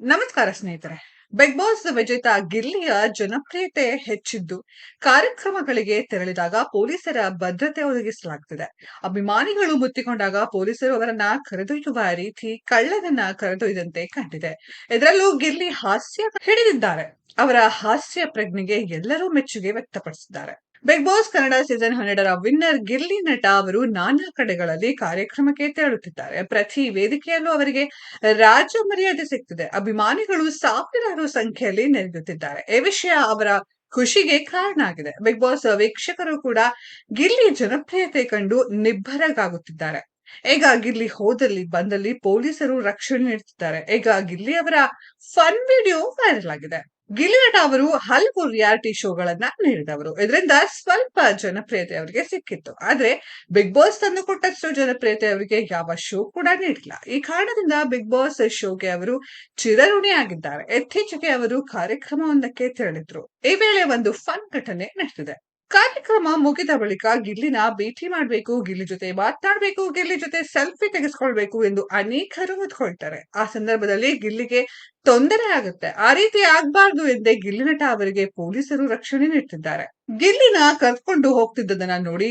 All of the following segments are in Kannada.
ನಮಸ್ಕಾರ ಸ್ನೇಹಿತರೆ. ಬಿಗ್ ಬಾಸ್ ವಿಜೇತ ಗಿಲ್ಲಿಯ ಜನಪ್ರಿಯತೆ ಹೆಚ್ಚಿದ್ದು, ಕಾರ್ಯಕ್ರಮಗಳಿಗೆ ತೆರಳಿದಾಗ ಪೊಲೀಸರ ಭದ್ರತೆ ಒದಗಿಸಲಾಗುತ್ತಿದೆ ಅಭಿಮಾನಿಗಳು ಮುತ್ತಿಕೊಂಡಾಗ ಪೊಲೀಸರು ಅವರನ್ನ ಕರೆದೊಯ್ಯುವ ರೀತಿ ಕಳ್ಳನನ್ನ ಕರೆದೊಯ್ದಂತೆ ಕಂಡಿದೆ. ಇದರಲ್ಲೂ ಗಿಲ್ಲಿ ಹಾಸ್ಯ ಹಿಡಿದಿದ್ದಾರೆ. ಅವರ ಹಾಸ್ಯ ಪ್ರಜ್ಞೆಗೆ ಎಲ್ಲರೂ ಮೆಚ್ಚುಗೆ ವ್ಯಕ್ತಪಡಿಸಿದ್ದಾರೆ. ಬಿಗ್ ಬಾಸ್ ಕನ್ನಡ ಸೀಸನ್ ಹನ್ನೆರಡರ ವಿನ್ನರ್ ಗಿಲ್ಲಿ ನಟ ಅವರು ನಾನಾ ಕಡೆಗಳಲ್ಲಿ ಕಾರ್ಯಕ್ರಮಕ್ಕೆ ತೆರಳುತ್ತಿದ್ದಾರೆ. ಪ್ರತಿ ವೇದಿಕೆಯಲ್ಲೂ ಅವರಿಗೆ ರಾಜ ಮರ್ಯಾದೆ ಸಿಗ್ತಿದೆ. ಅಭಿಮಾನಿಗಳು ಸಾವಿರಾರು ಸಂಖ್ಯೆಯಲ್ಲಿ ನೆರೆಯುತ್ತಿದ್ದಾರೆ. ಈ ವಿಷಯ ಅವರ ಖುಷಿಗೆ ಕಾರಣ ಆಗಿದೆ. ಬಿಗ್ ಬಾಸ್ ವೀಕ್ಷಕರು ಕೂಡ ಗಿಲ್ಲಿ ಜನಪ್ರಿಯತೆ ಕಂಡು ನಿಬ್ಬರಗಾಗುತ್ತಿದ್ದಾರೆ. ಈಗ ಗಿಲ್ಲಿ ಹೋದಲ್ಲಿ ಬಂದಲ್ಲಿ ಪೊಲೀಸರು ರಕ್ಷಣೆ ನೀಡುತ್ತಿದ್ದಾರೆ. ಈಗ ಗಿರ್ಲಿ ಅವರ ಫನ್ ವಿಡಿಯೋ ವೈರಲ್ ಆಗಿದೆ. ಗಿಲ್ಲಿ ನಟ ಅವರು ಹಲವು ರಿಯಾಲಿಟಿ ಶೋಗಳನ್ನ ನೀಡಿದವರು. ಇದರಿಂದ ಸ್ವಲ್ಪ ಜನಪ್ರಿಯತೆ ಅವರಿಗೆ ಸಿಕ್ಕಿತ್ತು. ಆದ್ರೆ ಬಿಗ್ ಬಾಸ್ ತಂದು ಕೊಟ್ಟಷ್ಟು ಜನಪ್ರಿಯತೆ ಅವರಿಗೆ ಯಾವ ಶೋ ಕೂಡ ನೀಡಿಲ್ಲ ಈ ಕಾರಣದಿಂದ ಬಿಗ್ ಬಾಸ್ ಶೋಗೆ ಅವರು ಚಿರಋಣಿಯಾಗಿದ್ದಾರೆ ಇತ್ತೀಚೆಗೆ ಅವರು ಕಾರ್ಯಕ್ರಮವೊಂದಕ್ಕೆ ತೆರಳಿದ್ರು. ಈ ವೇಳೆ ಒಂದು ಫನ್ ಘಟನೆ ನಡೆದಿದೆ. ಕಾರ್ಯಕ್ರಮ ಮುಗಿದ ಬಳಿಕ ಗಿಲ್ಲಿನ ಭೇಟಿ ಮಾಡಬೇಕು, ಗಿಲ್ಲಿ ಜೊತೆ ಮಾತನಾಡಬೇಕು, ಗಿಲ್ಲಿ ಜೊತೆ ಸೆಲ್ಫಿ ತೆಗೆಸ್ಕೊಳ್ಬೇಕು ಎಂದು ಅನೇಕರು ಹೊತ್ಕೊಳ್ತಾರೆ. ಆ ಸಂದರ್ಭದಲ್ಲಿ ಗಿಲ್ಲಿಗೆ ತೊಂದರೆ ಆಗುತ್ತೆ. ಆ ರೀತಿ ಆಗ್ಬಾರ್ದು ಎಂದೇ ಗಿಲ್ಲಿ ನಟ ಅವರಿಗೆ ಪೊಲೀಸರು ರಕ್ಷಣೆ ನೀಡುತ್ತಿದ್ದಾರೆ ಗಿಲ್ಲಿನ ಕರ್ಕೊಂಡು ಹೋಗ್ತಿದ್ದದನ್ನ ನೋಡಿ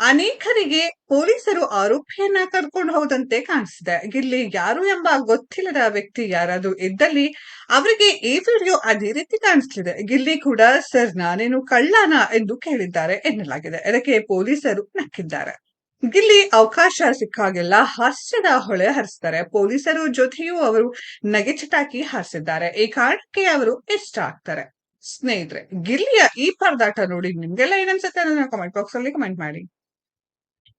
ಅನೇಕರಿಗೆ ಪೊಲೀಸರು ಆರೋಪಿಯನ್ನ ಕರ್ಕೊಂಡು ಹೋದಂತೆ ಕಾಣಿಸಿದೆ ಗಿಲ್ಲಿ ಯಾರು ಎಂಬ ಗೊತ್ತಿಲ್ಲದ ವ್ಯಕ್ತಿ ಯಾರಾದ್ರೂ ಇದ್ದಲ್ಲಿ ಅವರಿಗೆ ಈ ವಿಡಿಯೋ ಅದೇ ರೀತಿ ಕಾಣಿಸ್ತಿದೆ. ಗಿಲ್ಲಿ ಕೂಡ ಸರ್, ನಾನೇನು ಕಳ್ಳನ ಎಂದು ಕೇಳಿದ್ದಾರೆ ಎನ್ನಲಾಗಿದೆ. ಅದಕ್ಕೆ ಪೊಲೀಸರು ನಕ್ಕಿದ್ದಾರೆ. ಗಿಲ್ಲಿ ಅವಕಾಶ ಸಿಕ್ಕಾಗೆಲ್ಲ ಹಾಸ್ಯದ ಹೊಳೆ ಹರಿಸ್ತಾರೆ. ಪೊಲೀಸರು ಜೊತೆಯೂ ಅವರು ನಗೆಚಟಾಕಿ ಹಾರಿಸಿದ್ದಾರೆ. ಈ ಕಾರಣಕ್ಕೆ ಅವರು ಇಷ್ಟ ಆಗ್ತಾರೆ. ಸ್ನೇಹಿತರೆ, ಗಿಲ್ಲಿಯ ಈ ಪರದಾಟ ನೋಡಿ ನಿಮ್ಗೆಲ್ಲ ಏನನ್ಸುತ್ತೆ ಅನ್ನೋದನ್ನ ಕಮೆಂಟ್ ಬಾಕ್ಸ್ ಅಲ್ಲಿ ಕಮೆಂಟ್ ಮಾಡಿ.